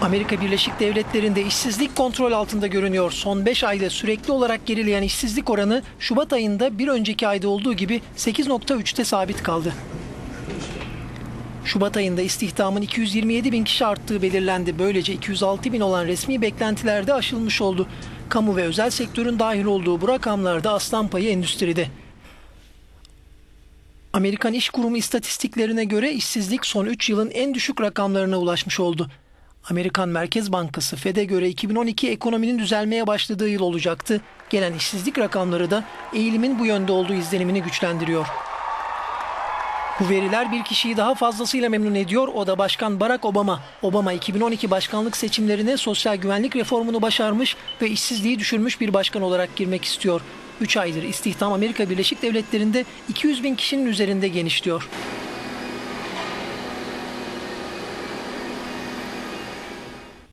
Amerika Birleşik Devletleri'nde işsizlik kontrol altında görünüyor. Son 5 ayda sürekli olarak gerileyen işsizlik oranı Şubat ayında bir önceki ayda olduğu gibi 8.3'te sabit kaldı. Şubat ayında istihdamın 227 bin kişi arttığı belirlendi. Böylece 206 bin olan resmi beklentilerde aşılmış oldu. Kamu ve özel sektörün dahil olduğu bu rakamlarda aslan payı endüstride. Amerikan İş Kurumu istatistiklerine göre işsizlik son 3 yılın en düşük rakamlarına ulaşmış oldu. Amerikan Merkez Bankası Fed'e göre 2012 ekonominin düzelmeye başladığı yıl olacaktı. Gelen işsizlik rakamları da eğilimin bu yönde olduğu izlenimini güçlendiriyor. Bu veriler bir kişiyi daha fazlasıyla memnun ediyor. O da Başkan Barack Obama. Obama 2012 başkanlık seçimlerine sosyal güvenlik reformunu başarmış ve işsizliği düşürmüş bir başkan olarak girmek istiyor. 3 aydır istihdam Amerika Birleşik Devletleri'nde 200 bin kişinin üzerinde genişliyor.